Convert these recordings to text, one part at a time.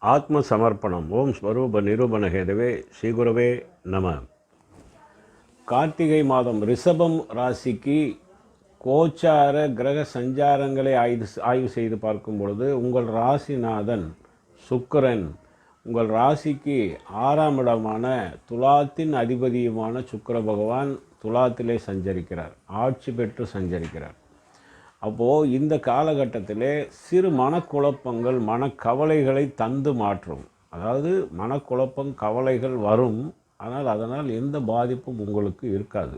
ஆத்ம சமர்ப்பணம் ஓம் ஸ்வரூப நிரூபண ஹேதவே ஸ்ரீகுரவே நம. கார்த்திகை மாதம் ரிஷபம் ராசிக்கு கோச்சார கிரக சஞ்சாரங்களை ஆய்வு ஆய்வு செய்து பார்க்கும் பொழுது உங்கள் ராசிநாதன் சுக்கரன் உங்கள் ராசிக்கு ஆறாம் இடமான துலாத்தின் அதிபதியுமான சுக்கர பகவான் துலாத்திலே சஞ்சரிக்கிறார். ஆட்சி பெற்று சஞ்சரிக்கிறார். அப்போது இந்த காலகட்டத்திலே சிறு மனக்குழப்பங்கள் மனக்கவலைகளை தந்து மாற்றும். அதாவது மனக்குழப்பம் கவலைகள் வரும். ஆனால் அதனால் எந்த பாதிப்பும் உங்களுக்கு இருக்காது.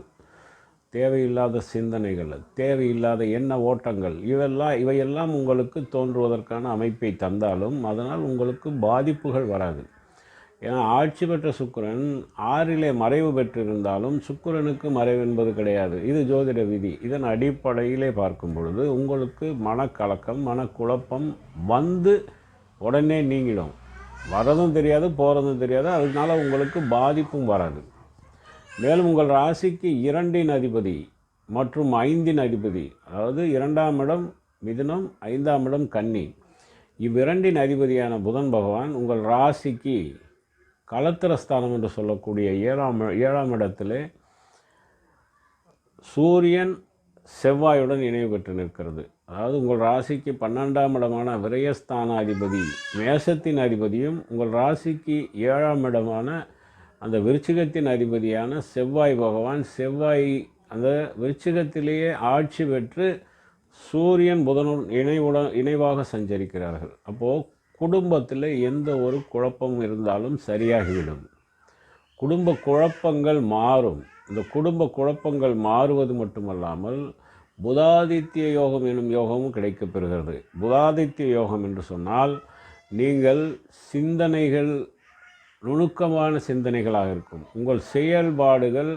தேவையில்லாத சிந்தனைகள் தேவையில்லாத எண்ண ஓட்டங்கள் இவெல்லாம் இவையெல்லாம் உங்களுக்கு தோன்றுவதற்கான அமைப்பை தந்தாலும் அதனால் உங்களுக்கு பாதிப்புகள் வராது. ஏன்னா ஆட்சி பெற்ற சுக்கரன் ஆறிலே மறைவு பெற்றிருந்தாலும் சுக்கரனுக்கு மறைவு என்பது கிடையாது. இது ஜோதிட விதி. இதன் அடிப்படையிலே பார்க்கும் பொழுது உங்களுக்கு மனக்கலக்கம் மனக்குழப்பம் வந்து உடனே நீங்கிடும். வரதும் தெரியாது போகிறதும் தெரியாது. அதனால உங்களுக்கு பாதிப்பும் வராது. மேலும் உங்கள் ராசிக்கு இரண்டின் அதிபதி மற்றும் ஐந்தின் அதிபதி அதாவது இரண்டாம் இடம் மிதுனம் ஐந்தாம் இடம் கன்னி. இவ்விரண்டின் அதிபதியான புதன் பகவான் உங்கள் ராசிக்கு கலத்திரஸ்தானம் என்று சொல்லக்கூடிய ஏழாம் ஏழாம் இடத்திலே சூரியன் செவ்வாயுடன் இணைவு பெற்று நிற்கிறது. அதாவது உங்கள் ராசிக்கு பன்னெண்டாம் இடமான விரயஸ்தான அதிபதி மேசத்தின் அதிபதியும் உங்கள் ராசிக்கு ஏழாம் இடமான அந்த விருச்சிகத்தின் அதிபதியான செவ்வாய் பகவான் செவ்வாய் அந்த விருச்சிகத்திலேயே ஆட்சி பெற்று சூரியன் புதனுடன் இணைவுடன் இணைவாக சஞ்சரிக்கிறார்கள். அப்போது குடும்பத்தில் எந்த ஒரு குழப்பம் இருந்தாலும் சரியாகிவிடும். குடும்ப குழப்பங்கள் மாறும். இந்த குடும்ப குழப்பங்கள் மாறுவது மட்டுமல்லாமல் புதாதித்ய யோகம் எனும் யோகமும் கிடைக்கப்பெறுகிறது புதாதித்ய யோகம் என்று சொன்னால் நீங்கள் சிந்தனைகள் நுணுக்கமான சிந்தனைகளாக இருக்கும். உங்கள் செயல்பாடுகள்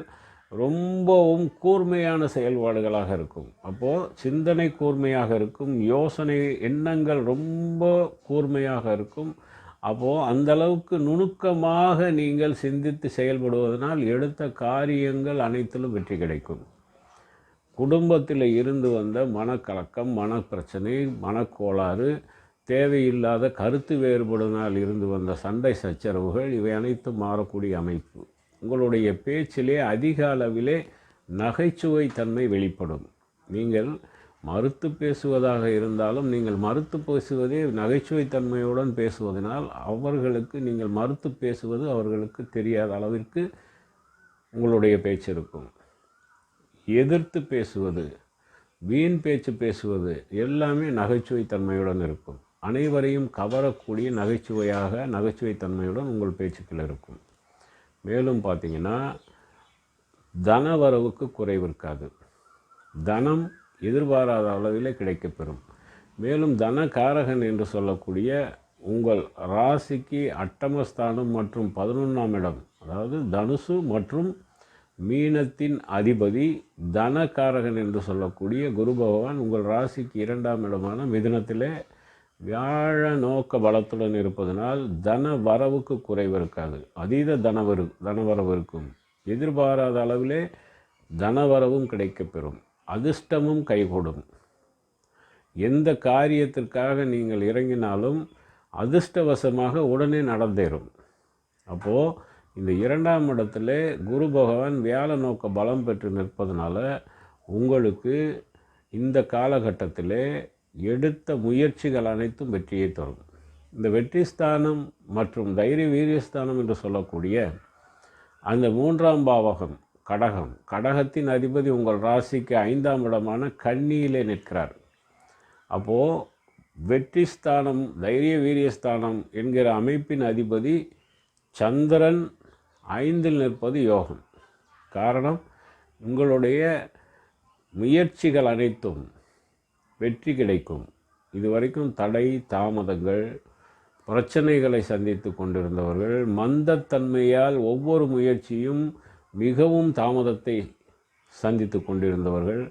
ரொம்பவும் கூர்மையான செயல்பாடுகளாக இருக்கும். அப்போது சிந்தனை கூர்மையாக இருக்கும் யோசனை எண்ணங்கள் ரொம்ப கூர்மையாக இருக்கும். அப்போது அந்தளவுக்கு நுணுக்கமாக நீங்கள் சிந்தித்து செயல்படுவதனால் எடுத்த காரியங்கள் அனைத்திலும் வெற்றி கிடைக்கும். குடும்பத்தில் இருந்து வந்த மனக்கலக்கம் மனப்பிரச்சனை மனக்கோளாறு தேவையில்லாத கருத்து வேறுபாடுனால் இருந்து வந்த சண்டை சச்சரவுகள் இவை அனைத்தும் மாறக்கூடிய அமைப்பு. உங்களுடைய பேச்சிலே அதிக அளவிலே நகைச்சுவை தன்மை வெளிப்படும். நீங்கள் மறுத்து பேசுவதாக இருந்தாலும் நீங்கள் மறுத்து பேசுவதே நகைச்சுவை தன்மையுடன் பேசுவதனால் அவர்களுக்கு நீங்கள் மறுத்து பேசுவது அவர்களுக்கு தெரியாத அளவிற்கு உங்களுடைய பேச்சு இருக்கும். எதிர்த்து பேசுவது வீண் பேச்சு பேசுவது எல்லாமே நகைச்சுவை தன்மையுடன் இருக்கும். அனைவரையும் கவரக்கூடிய நகைச்சுவையாக நகைச்சுவை தன்மையுடன் உங்கள் பேச்சுக்கள் இருக்கும். மேலும் பார்த்தீங்கன்னா தனவரவுக்கு குறைவு இருக்காது. தனம் எதிர்பாராத அளவிலே கிடைக்கப்பெறும். மேலும் தனகாரகன் என்று சொல்லக்கூடிய உங்கள் ராசிக்கு அட்டமஸ்தானம் மற்றும் பதினொன்றாம் இடம் அதாவது தனுசு மற்றும் மீனத்தின் அதிபதி தனகாரகன் என்று சொல்லக்கூடிய குரு பகவான் உங்கள் ராசிக்கு இரண்டாம் இடமான மிதுனத்திலே வியாழ நோக்க பலத்துடன் இருப்பதனால் தன வரவுக்கு குறைவு இருக்காது. அதீத தனவரு தனவரவு இருக்கும். எதிர்பாராத அளவிலே தனவரவும் கிடைக்கப்பெறும். அதிர்ஷ்டமும் கைகூடும். எந்த காரியத்திற்காக நீங்கள் இறங்கினாலும் அதிர்ஷ்டவசமாக உடனே நடந்தேறும். அப்போது இந்த இரண்டாம் இடத்துல குரு பகவான் வியாழ நோக்க பலம் பெற்று நிற்பதனால உங்களுக்கு இந்த காலகட்டத்தில் எடுத்த முயற்சிகள் அனைத்தும் வெற்றியை தரும். இந்த வெற்றி ஸ்தானம் மற்றும் தைரிய வீரியஸ்தானம் என்று சொல்லக்கூடிய அந்த மூன்றாம் பாவகம் கடகம். கடகத்தின் அதிபதி உங்கள் ராசிக்கு ஐந்தாம் இடமான கன்னியிலே நிற்கிறார். அப்போது வெற்றி ஸ்தானம் தைரிய வீரியஸ்தானம் என்கிற அமைப்பின் அதிபதி சந்திரன் ஐந்தில் நிற்பது யோகம். காரணம் உங்களுடைய முயற்சிகள் அனைத்தும் வெற்றி கிடைக்கும். இதுவரைக்கும் தடை தாமதங்கள் பிரச்சனைகளை சந்தித்து கொண்டிருந்தவர்கள் மந்தத்தன்மையால் ஒவ்வொரு முயற்சியும் மிகவும் தாமதத்தை சந்தித்து கொண்டிருந்தவர்கள்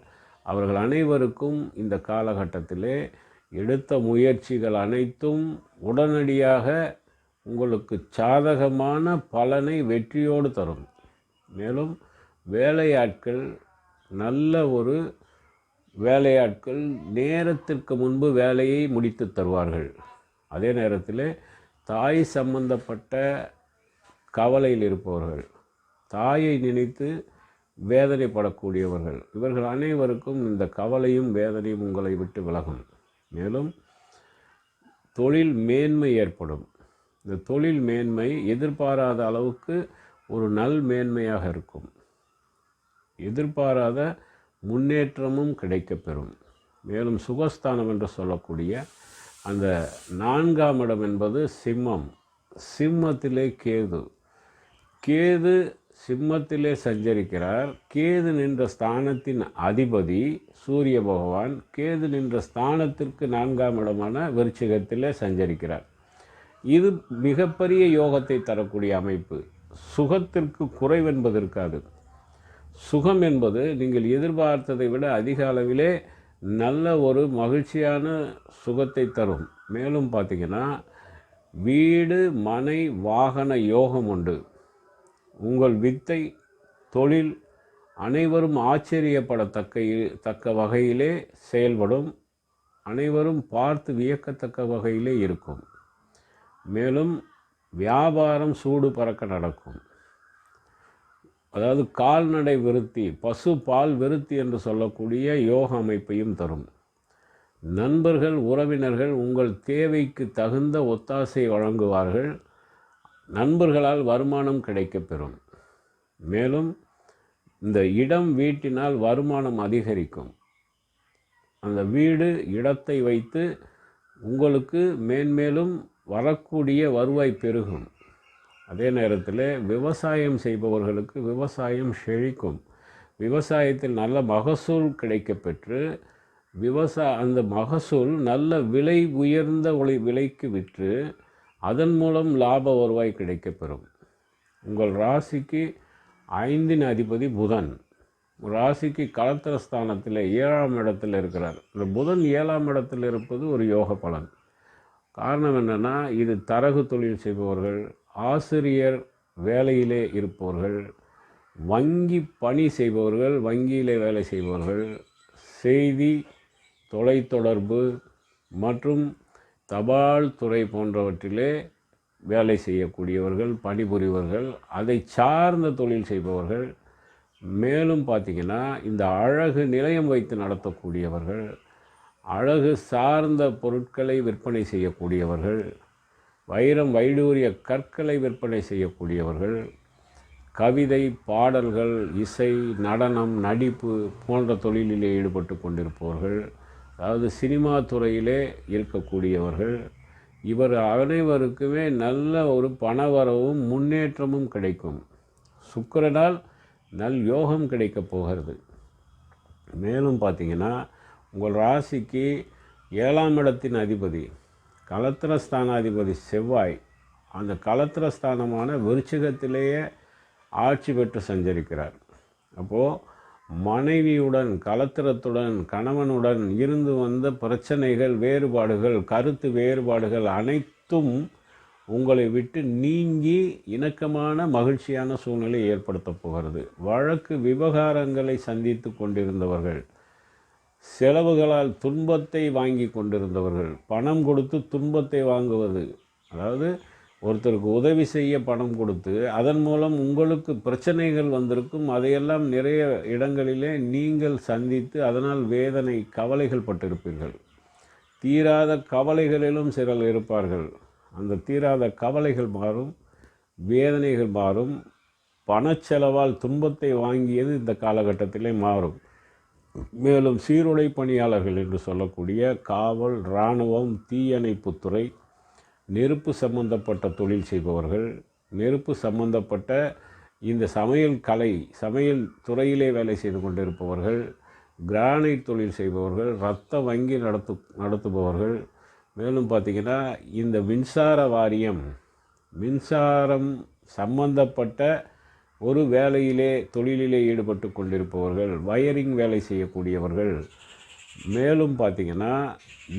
அவர்கள் அனைவருக்கும் இந்த காலகட்டத்திலே எடுத்த முயற்சிகள் அனைத்தும் உடனடியாக உங்களுக்கு சாதகமான பலனை வெற்றியோடு தரும். மேலும் வேலையாட்கள் நல்ல ஒரு வேலையாட்கள் நேரத்திற்கு முன்பு வேலையை முடித்து தருவார்கள். அதே நேரத்தில் தாய் சம்பந்தப்பட்ட கவலையில் இருப்பவர்கள் தாயை நினைத்து வேதனைப்படக்கூடியவர்கள் இவர்கள் அனைவருக்கும் இந்த கவலையும் வேதனையும் உங்களை விட்டு விலகும். மேலும் தொழில் மேன்மை ஏற்படும். இந்த தொழில் மேன்மை எதிர்பாராத அளவுக்கு ஒரு நல் மேன்மையாக இருக்கும். எதிர்பாராத முன்னேற்றமும் கிடைக்கப்பெறும். மேலும் சுகஸ்தானம் என்று சொல்லக்கூடிய அந்த நான்காம் இடம் என்பது சிம்மம். சிம்மத்திலே கேது. கேது சிம்மத்திலே சஞ்சரிக்கிறார். கேது நின்ற ஸ்தானத்தின் அதிபதி சூரிய பகவான். கேது நின்ற ஸ்தானத்திற்கு நான்காம் இடமான விருச்சிகத்திலே சஞ்சரிக்கிறார். இது மிகப்பெரிய யோகத்தை தரக்கூடிய அமைப்பு. சுகத்திற்கு குறைவென்பது இருக்காது. சுகம் என்பது நீங்கள் எதிர்பார்த்ததை விட அதிக அளவிலே நல்ல ஒரு மகிழ்ச்சியான சுகத்தை தரும். மேலும் பார்த்திங்கன்னா வீடு மனை வாகன யோகம் உண்டு. உங்கள் வித்தை தொழில் அனைவரும் ஆச்சரியப்படத்தக்க தக்க வகையிலே செயல்படும். அனைவரும் பார்த்து வியக்கத்தக்க வகையிலே இருக்கும். மேலும் வியாபாரம் சூடு பறக்க நடக்கும். அதாவது கால்நடை விருத்தி பசு பால் விருத்தி என்று சொல்லக்கூடிய யோக அமைப்பையும் தரும். நண்பர்கள் உறவினர்கள் உங்கள் தேவைக்கு தகுந்த ஒத்தாசை வழங்குவார்கள். நண்பர்களால் வருமானம் கிடைக்கப்பெறும் மேலும் இந்த இடம் வீட்டினால் வருமானம் அதிகரிக்கும். அந்த வீடு இடத்தை வைத்து உங்களுக்கு மேன்மேலும் வரக்கூடிய வருவாய் பெருகும். அதே நேரத்தில் விவசாயம் செய்பவர்களுக்கு விவசாயம் செழிக்கும். விவசாயத்தில் நல்ல மகசூல் கிடைக்கப்பெற்று விவசா அந்த மகசூல் நல்ல விலை உயர்ந்த ஒளி விலைக்கு விற்று அதன் மூலம் லாப வருவாய் கிடைக்கப்பெறும். உங்கள் ராசிக்கு ஐந்தின் அதிபதி புதன். ராசிக்கு கலத்திரஸ்தானத்தில் ஏழாம் இடத்தில் இருக்கிறார். இந்த புதன் ஏழாம் இடத்தில் இருப்பது ஒரு யோக பலன். காரணம் என்னென்னா இது தரகு தொழில் செய்பவர்கள் ஆசிரியர் வேலையிலே இருப்பவர்கள் வங்கி பணி செய்பவர்கள் வங்கியிலே வேலை செய்பவர்கள் செய்தி தொலைத்தொடர்பு மற்றும் தபால் துறை போன்றவற்றிலே வேலை செய்யக்கூடியவர்கள் பணிபுரிவர்கள் அதை சார்ந்த தொழில் செய்பவர்கள் மேலும் பார்த்திங்கன்னா இந்த அழகு நிலையம் வைத்து நடத்தக்கூடியவர்கள் அழகு சார்ந்த பொருட்களை விற்பனை செய்யக்கூடியவர்கள் வைரம் வைடூரிய கற்களை விற்பனை செய்யக்கூடியவர்கள் கவிதை பாடல்கள் இசை நடனம் நடிப்பு போன்ற தொழிலிலே ஈடுபட்டு கொண்டிருப்பவர்கள் அதாவது சினிமா துறையிலே இருக்கக்கூடியவர்கள் இவர் அனைவருக்குமே நல்ல ஒரு பணவரவும் முன்னேற்றமும் கிடைக்கும். சுக்கரனால் நல் யோகம் கிடைக்கப் போகிறது. மேலும் பார்த்தீங்கன்னா உங்கள் ராசிக்கு ஏழாம் இடத்தின் அதிபதி கலத்திரஸ்தானாதிபதி செவ்வாய் அந்த கலத்திரஸ்தானமான விருச்சிகத்திலேயே ஆட்சி பெற்று சஞ்சரிக்கிறார். அப்போது மனைவியுடன் கலத்திரத்துடன் கணவனுடன் இருந்து வந்த பிரச்சனைகள் வேறுபாடுகள் கருத்து வேறுபாடுகள் அனைத்தும் உங்களை விட்டு நீங்கி இணக்கமான மகிழ்ச்சியான சூழ்நிலை ஏற்படுத்தப் போகிறது. வழக்கு விவகாரங்களை சந்தித்து கொண்டிருந்தவர்கள் செலவுகளால் துன்பத்தை வாங்கி கொண்டிருந்தவர்கள் பணம் கொடுத்து துன்பத்தை வாங்குவது. அதாவது ஒருத்தருக்கு உதவி செய்ய பணம் கொடுத்து அதன் மூலம் உங்களுக்கு பிரச்சனைகள் வந்திருக்கும். அதையெல்லாம் நிறைய இடங்களிலே நீங்கள் சந்தித்து அதனால் வேதனை கவலைகள் பட்டிருப்பீர்கள். தீராத கவலைகளிலும் சிலர் இருப்பார்கள். அந்த தீராத கவலைகள் மாறும் வேதனைகள் மாறும். பணச்செலவால் துன்பத்தை வாங்கியது இந்த காலகட்டத்திலே மாறும். மேலும் சீருடை பணியாளர்கள் என்று சொல்லக்கூடிய காவல் இராணுவம் தீயணைப்புத்துறை நெருப்பு சம்பந்தப்பட்ட தொழில் செய்பவர்கள் நெருப்பு சம்பந்தப்பட்ட இந்த சமையல் கலை சமையல் துறையிலே வேலை செய்து கொண்டிருப்பவர்கள் கிரானைட் தொழில் செய்பவர்கள் இரத்த வங்கி நடத்து நடத்துபவர்கள். மேலும் பார்த்திங்கன்னா இந்த மின்சார வாரியம் மின்சாரம் சம்பந்தப்பட்ட ஒரு வேலையிலே தொழிலிலே ஈடுபட்டு கொண்டிருப்பவர்கள் வயரிங் வேலை செய்யக்கூடியவர்கள் மேலும் பார்த்திங்கன்னா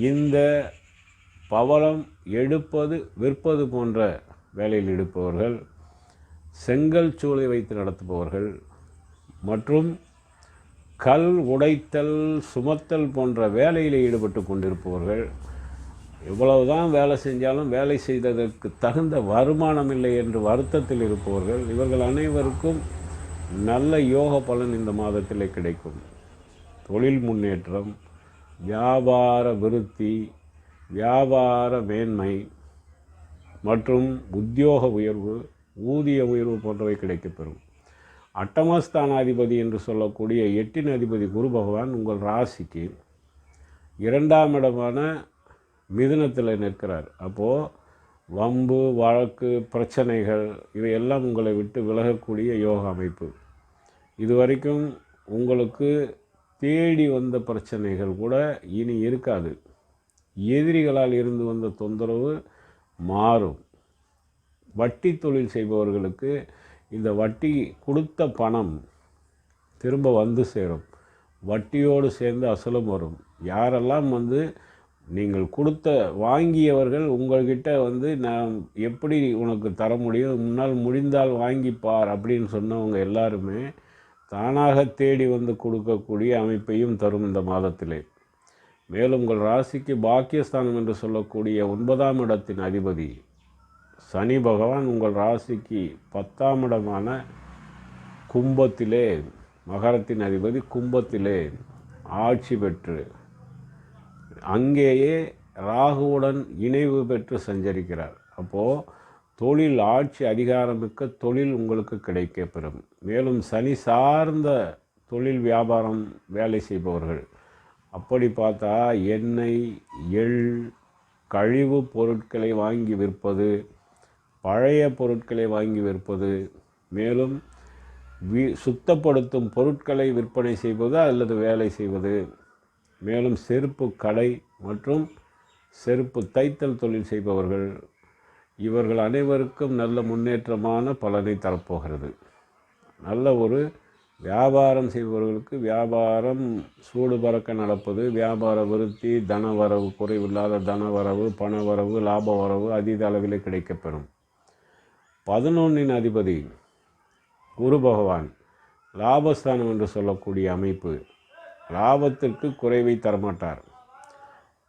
இந்த பவளம் எடுப்பது விற்பது போன்ற வேலையில் எடுப்பவர்கள் செங்கல் சூளை வைத்து நடத்துபவர்கள் மற்றும் கல் உடைத்தல் சுமத்தல் போன்ற வேலையில் ஈடுபட்டு கொண்டிருப்பவர்கள் எவ்வளவுதான் வேலை செஞ்சாலும் வேலை செய்ததற்கு தகுந்த வருமானம் இல்லை என்று வருத்தத்தில் இருப்பவர்கள் இவர்கள் அனைவருக்கும் நல்ல யோக பலன் இந்த மாதத்தில் கிடைக்கும். தொழில் முன்னேற்றம் வியாபார விருத்தி வியாபார மேன்மை மற்றும் உத்தியோக உயர்வு ஊதிய உயர்வு போன்றவை கிடைக்கப்பெறும். அட்டமஸ்தானாதிபதி என்று சொல்லக்கூடிய எட்டின் அதிபதி குரு பகவான் உங்கள் ராசிக்கு இரண்டாம் இடமான மிதுனத்தில் நிற்கிறார். அப்போது வம்பு வழக்கு பிரச்சனைகள் இவையெல்லாம் உங்களை விட்டு விலகக்கூடிய யோக அமைப்பு. இதுவரைக்கும் உங்களுக்கு தேடி வந்த பிரச்சனைகள் கூட இனி இருக்காது. எதிரிகளால் இருந்து வந்த தொந்தரவு மாறும். வட்டி தொழில் செய்பவர்களுக்கு இந்த வட்டி கொடுத்த பணம் திரும்ப வந்து சேரும். வட்டியோடு சேர்ந்து அசலும் வரும். யாரெல்லாம் வந்து நீங்கள் கொடுத்த வாங்கியவர்கள் உங்கள்கிட்ட வந்து நான் எப்படி உனக்கு தர முடியும்? முன்னால் முடிந்தால் வாங்கிப்பார் அப்படின்னு சொன்னவங்க எல்லாருமே தானாக தேடி வந்து கொடுக்கக்கூடிய அமைப்பையும் தரும் இந்த மாதத்திலே. மேலும் உங்கள் ராசிக்கு பாக்கியஸ்தானம் என்று சொல்லக்கூடிய ஒன்பதாம் இடத்தின் அதிபதி சனி பகவான் உங்கள் ராசிக்கு பத்தாம் இடமான கும்பத்திலே மகரத்தின் அதிபதி கும்பத்திலே ஆட்சி பெற்று அங்கேயே ராகுவுடன் இணைவு பெற்று சஞ்சரிக்கிறார். அப்போது தொழில் ஆட்சி அதிகாரமிக்க தொழில் உங்களுக்கு கிடைக்கப்பெறும் மேலும் சனி சார்ந்த தொழில் வியாபாரம் வேலை செய்பவர்கள். அப்படி பார்த்தா எண்ணெய் எள் கழிவு பொருட்களை வாங்கி விற்பது பழைய பொருட்களை வாங்கி விற்பது மேலும் வி சுத்தப்படுத்தும் பொருட்களை விற்பனை செய்வது அல்லது வேலை செய்வது. மேலும் செருப்பு கடை மற்றும் செருப்பு தைத்தல் தொழில் செய்பவர்கள் இவர்கள் அனைவருக்கும் நல்ல முன்னேற்றமான பலனை தரப்போகிறது. நல்ல ஒரு வியாபாரம் செய்பவர்களுக்கு வியாபாரம் சூடு பறக்க நடப்பது வியாபார விருத்தி தனவரவு குறைவில்லாத தனவரவு பணவரவு லாப வரவு அதீத அளவில் கிடைக்கப்பெறும். பதினொன்றின் அதிபதி குரு பகவான் லாபஸ்தானம் என்று சொல்லக்கூடிய அமைப்பு லாபத்திற்கு குறைவை தரமாட்டார்.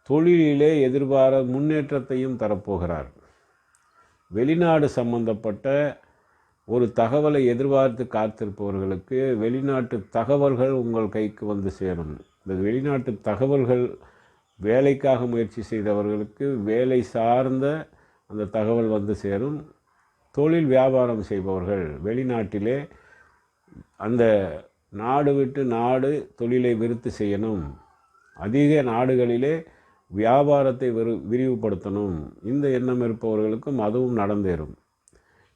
தொழிலிலே எதிர்பார முன்னேற்றத்தையும் தரப்போகிறார். வெளிநாடு சம்பந்தப்பட்ட ஒரு தகவலை எதிர்பார்த்து காத்திருப்பவர்களுக்கு வெளிநாட்டு தகவல்கள் உங்கள் கைக்கு வந்து சேரும். இந்த வெளிநாட்டு தகவல்கள் வேலைக்காக முயற்சி செய்தவர்களுக்கு வேலை சார்ந்த அந்த தகவல் வந்து சேரும். தொழில் வியாபாரம் செய்பவர்கள் வெளிநாட்டிலே அந்த நாடு விட்டு நாடு தொழிலை விருத்தி செய்யணும். அதிக நாடுகளிலே வியாபாரத்தை விரு விரிவுபடுத்தணும். இந்த எண்ணம் இருப்பவர்களுக்கும் அதுவும் நடந்தேறும்.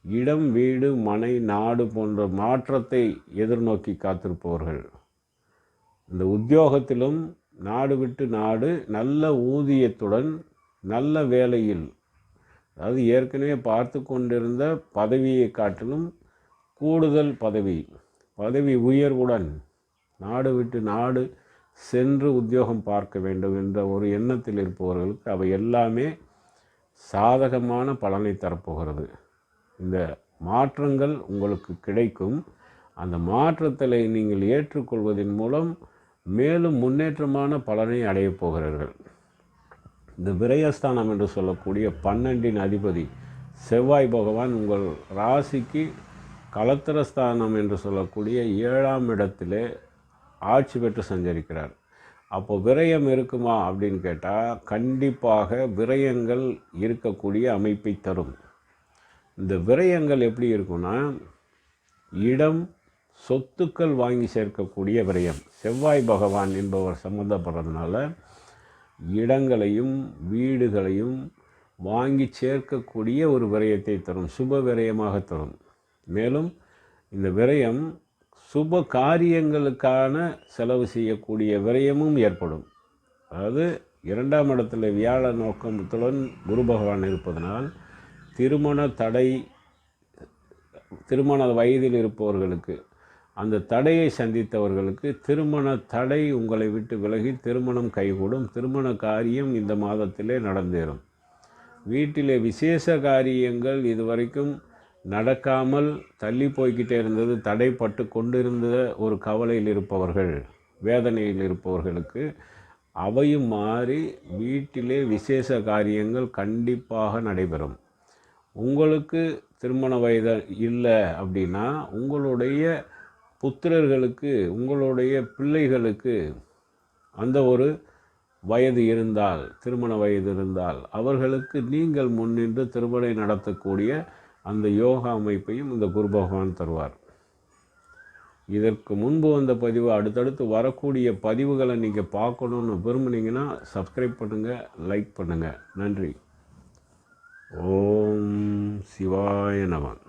இடம் வீடு மனை நாடு போன்ற மாற்றத்தை எதிர்நோக்கி காத்திருப்பவர்கள். இந்த உத்தியோகத்திலும் நாடு விட்டு நாடு நல்ல ஊதியத்துடன் நல்ல வேலையில் அதாவது ஏற்கனவே பார்த்து கொண்டிருந்த பதவியை காட்டிலும் கூடுதல் பதவி பதவி உயர்வுடன் நாடு விட்டு நாடு சென்று உத்தியோகம் பார்க்க வேண்டும் என்ற ஒரு எண்ணத்தில் இருப்பவர்களுக்கு அவை எல்லாமே சாதகமான பலனை தரப்போகிறது. இந்த மாற்றங்கள் உங்களுக்கு கிடைக்கும். அந்த மாற்றத்தை நீங்கள் ஏற்றுக்கொள்வதன் மூலம் மேலும் முன்னேற்றமான பலனை அடையப் போகிறீர்கள். இந்த விரயஸ்தானம் என்று சொல்லக்கூடிய பன்னெண்டின் அதிபதி செவ்வாய் பகவான் உங்கள் ராசிக்கு கலத்திரஸ்தானம் என்று சொல்லக்கூடிய ஏழாம் இடத்திலே ஆட்சி பெற்று சஞ்சரிக்கிறார். அப்போ விரயம் இருக்குமா அப்படின்னு கேட்டால் கண்டிப்பாக விரயங்கள் இருக்கக்கூடிய அமைப்பை தரும். இந்த விரயங்கள் எப்படி இருக்குன்னா இடம் சொத்துக்கள் வாங்கி சேர்க்கக்கூடிய விரயம். செவ்வாய் பகவான் என்பவர் சம்மந்தப்படுறதுனால இடங்களையும் வீடுகளையும் வாங்கி சேர்க்கக்கூடிய ஒரு விரயத்தை தரும் சுப விரயமாக தரும். மேலும் இந்த விரயம் சுப காரியங்களுக்கான செலவு செய்யக்கூடிய விரயமும் ஏற்படும். அதாவது இரண்டாம் இடத்துல வியாழ நோக்கத்துடன் குரு பகவான் இருப்பதனால் திருமண தடை திருமண வயதில் இருப்பவர்களுக்கு அந்த தடையை சந்தித்தவர்களுக்கு திருமண தடை உங்களை விட்டு விலகி திருமணம் கைகூடும். திருமண காரியம் இந்த மாதத்திலே நடந்தேறும். வீட்டிலே விசேஷ காரியங்கள் இதுவரைக்கும் நடக்காமல் தள்ளி போய்கிட்டே இருந்தது தடைப்பட்டு கொண்டிருந்த ஒரு கவலையில் இருப்பவர்கள் வேதனையில் இருப்பவர்களுக்கு அவையும் மாறி வீட்டிலே விசேஷ காரியங்கள் கண்டிப்பாக நடைபெறும். உங்களுக்கு திருமண வயது இல்லை அப்படின்னா உங்களுடைய புத்திரர்களுக்கு உங்களுடைய பிள்ளைகளுக்கு அந்த ஒரு வயது இருந்தால் திருமண வயது இருந்தால் அவர்களுக்கு நீங்கள் முன்னின்று திருமணம் நடத்தக்கூடிய அந்த யோகா அமைப்பையும் இந்த குரு பகவான் தருவார். இதற்கு முன்பு வந்த பதிவு அடுத்தடுத்து வரக்கூடிய பதிவுகளை நீங்கள் பார்க்கணுன்னு விரும்புனீங்கன்னா சப்ஸ்கிரைப் பண்ணுங்கள் லைக் பண்ணுங்கள் நன்றி. ஓம் சிவாய நமன்